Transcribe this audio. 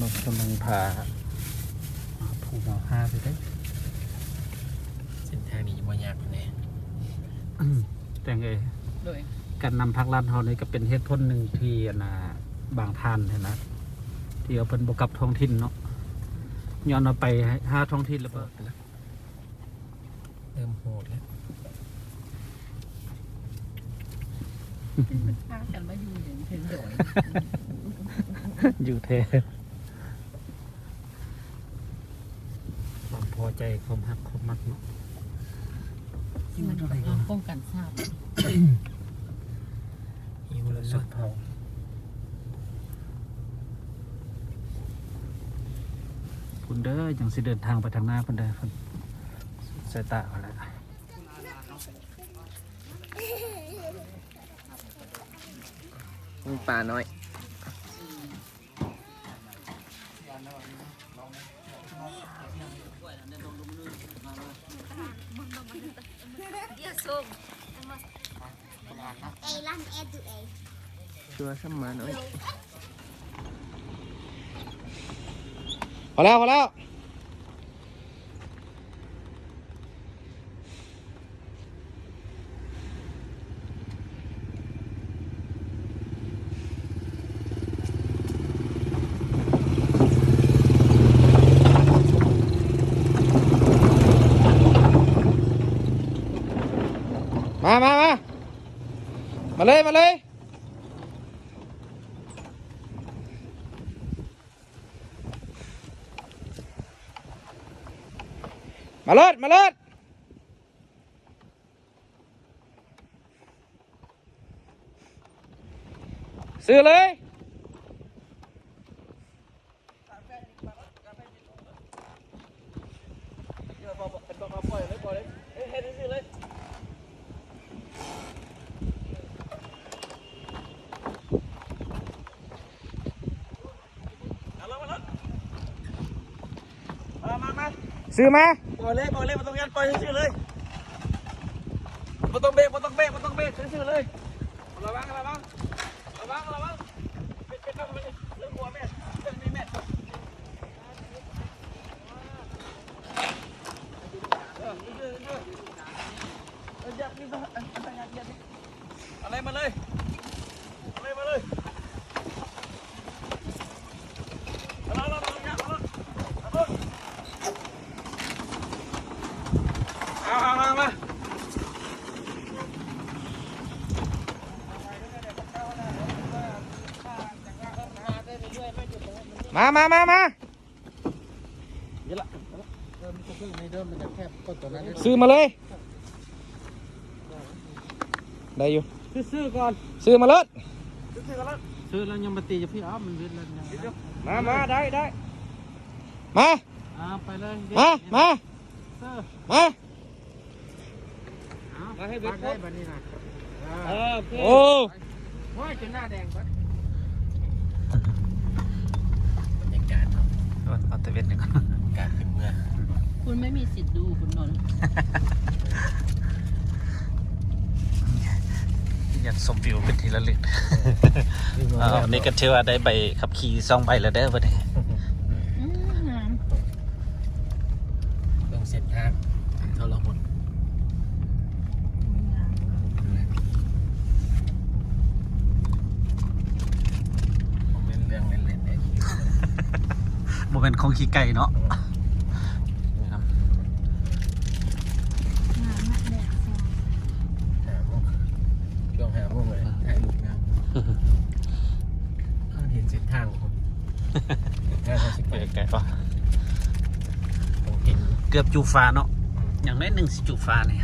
นกกำลังพาผูกเอาห้าไปได้เส้นทางนี้ว่ายากปานใดอืมแต่ไงโดยการนำพักร้านเฮานี่ก็เป็นเหตุผลหนึ่งที่อันน่ะบางท่านเห็นนะที่เอาเพิ่นบกับท้องถิ่นเนาะย้อนเอาไปหาท้องถิ่นแล้วโหก็ดแล้วเริ่มโหดแล้วมันพากันมาอยู่อย่างถึงโดยอยู่เทความพอ ใจความฮักความมักเนาะมันป้องกันทราบหิวแล้วสุเนาะดเผาคุณเด้อยังสิเดินทางไปทางหน้าคุณเด้อคุณสายตาเอาละมีปลาน้อย Eilan edu ei. ชัวร์ซ้ำมาน้อยพอแล้วพอแล้ว มามามามาเลย มาเลยมาเลิศมาเลิศซื้อเลย ซื้อมาปล่อยเลยปล่อยเลยมาตรงนั้นปล่อยชื่อเลยมาต้องเบรกมาต้องเบรกมาต้องเบรกชื่อเลยระวังระวังระวังระวังเป็นเป็นต้องเป็นเรื่องหัวแม่เรื่องนี้แม่อะไรมาเลยอะไรมาเลยมาแล้วมาแล้วมาแล้วมาแล้ว เอาเอามามา มามามามาเดี๋ยวละเริ่มก็คือในเดิมมันจะแคบก็ตัวนั้นซื้อมาเลย ได้อยู่ ซื้อก่อน ซื้อมาเลิศซื้อก่อนแล้วซื้อแล้วยังมาตีจะพี่อ้อมมันเวียนแล้วยังมามาได้ได้มาอ่าไปเลยมามาเออมามาให้เบ็ดได้บัดนี้นะเออโอ้โอ้ยจนหน้าแดงปะบรรยากาศ เนาะเอาแต่เวียนหนึ่งอากาศเป็นเมืองคุณไม่มีสิทธิ์ดูคุณนนท์อยากสมวิวเป็นทีละลึกอ่าวันนี้ก็เชื่อว่าได้ใบขับขี่สองใบแล้วเด้อวันนี้อืมน้ เรื่องเส้นทางทรหดผมเป็นเรื่องเล่นๆเอง โมเมนต์ของขี่ไก่เนาะำน้ำแดดซองหาโมงช่วงหาโมงเลยถ่ายรูปงามอ้าวเห็นเส้นทางผมเส้นทางเขาสิไปไปไก่ปะผมเห็นเกือบจูฟ้าเนาะอย่างน้อยหนึ่งสิจูฟ้าเนี่ย